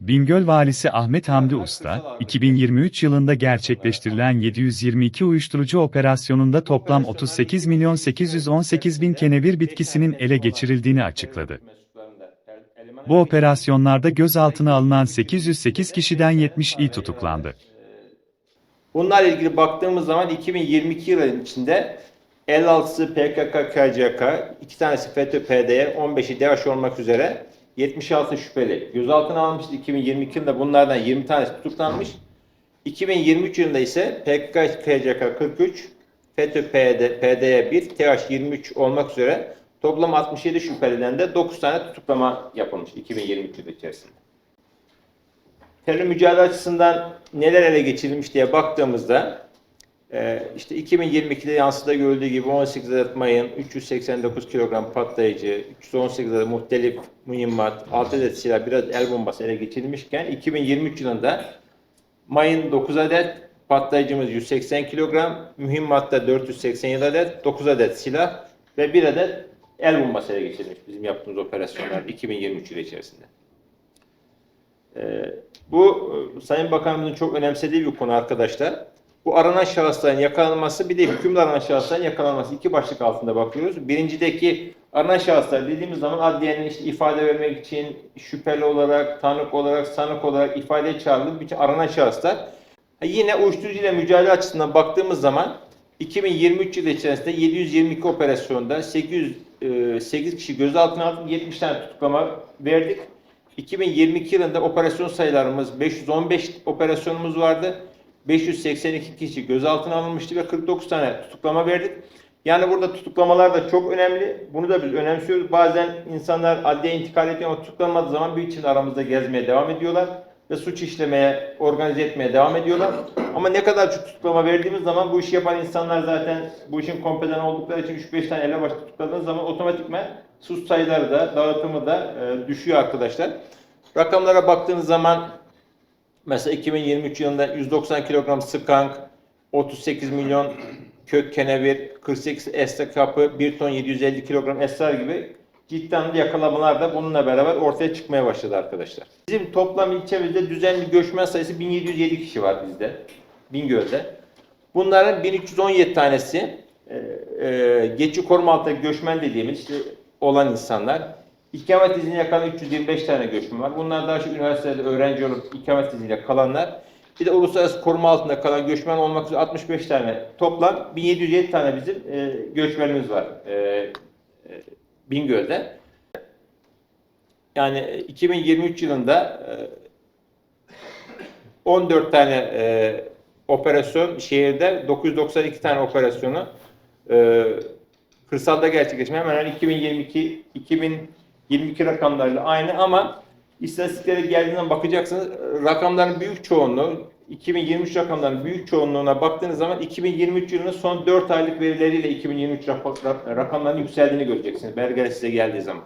Bingöl Valisi Ahmet Hamdi Usta, 2023 yılında gerçekleştirilen 722 uyuşturucu operasyonunda toplam 38 milyon 818 bin kenevir bitkisinin ele geçirildiğini açıkladı. Bu operasyonlarda gözaltına alınan 808 kişiden 70'i tutuklandı. Bunlarla ilgili baktığımız zaman 2022 yılının içinde 56'sı PKK, KCK, 2 tanesi FETÖ, PDY, 15'i DAEŞ olmak üzere 76 şüpheli gözaltına alınmıştı. 2022 yılında bunlardan 20 tanesi tutuklanmış. 2023 yılında ise PKK, KCK 43, FETÖ, PD, PDY 1, TH 23 olmak üzere toplam 67 şüpheliden de 9 tane tutuklama yapılmış 2023 yılı içerisinde. Terör mücadele açısından neler ele geçirilmiş diye baktığımızda e, işte 2022'de yansıda görüldüğü gibi 18 adet mayın, 389 kilogram patlayıcı, 318 adet muhtelif mühimmat, 6 adet silah, 1 adet el bombası ele geçirilmişken 2023 yılında mayın 9 adet, patlayıcımız 180 kilogram, mühimmatta 487 adet, 9 adet silah ve 1 adet el bombası ele geçirilmiş bizim yaptığımız operasyonlar 2023 yılı içerisinde. Ee, bu e, Sayın Bakanımızın çok önemsediği bir konu arkadaşlar. Bu aranan şahısların yakalanması bir de hükümlü aranan şahısların yakalanması iki başlık altında bakıyoruz. Birincideki aranan şahıslar dediğimiz zaman adliyenin işte ifade vermek için şüpheli olarak, tanık olarak, sanık olarak ifadeye çağrılıp bütün aranan şahıslar. Yine uyuşturucu ile mücadele açısından baktığımız zaman 2023 yılı içerisinde 722 operasyonda 808 kişi gözaltına aldık, 70 tane tutuklama verdik. 2022 yılında operasyon sayılarımız 515 operasyonumuz vardı. 582 kişi gözaltına alınmıştı ve 49 tane tutuklama verdik. Yani burada tutuklamalar da çok önemli. Bunu da biz önemsiyoruz. Bazen insanlar adliye intikal ediyor ama tutuklanmadığı zaman bir için aramızda gezmeye devam ediyorlar ve suç işlemeye, organize etmeye devam ediyorlar. Ama ne kadar çok tutuklama verdiğimiz zaman bu işi yapan insanlar zaten bu işin kompedan oldukları için 3-5 tane ele başta tutukladığınız zaman otomatikman suç sayıları da, dağıtımı da e, düşüyor arkadaşlar. Rakamlara baktığınız zaman mesela 2023 yılında 190 kilogram skank, 38 milyon kök kenevir, 48 esra kapı, 1 ton 750 kilogram esrar gibi ciddi anlamda yakalamalar da bununla beraber ortaya çıkmaya başladı arkadaşlar. Bizim toplam ilçemizde düzenli göçmen sayısı 1707 kişi var bizde. Bingöl'de. Bunların 1317 tanesi e, e, geçici koruma altında göçmen dediğimiz işte olan insanlar. İkamet izni yakalan 325 tane göçmen var. Bunlar daha çok üniversitede öğrenci olup ikamet izniyle kalanlar. Bir de uluslararası koruma altında kalan göçmen olmak üzere 65 tane. Toplam 1707 tane bizim e, göçmenimiz var e, e, Bingöl'de. Yani e, 2023 yılında e, 14 tane e, operasyon şehirde 992 tane operasyonu e, kırsalda gerçekleşme hemen hemen 2022 2022 rakamlarıyla aynı ama istatistiklere geldiğinden bakacaksınız rakamların büyük çoğunluğu 2023 rakamlarının büyük çoğunluğuna baktığınız zaman 2023 yılının son 4 aylık verileriyle 2023 rap- rakamlarının yükseldiğini göreceksiniz. Belgeler size geldiği zaman.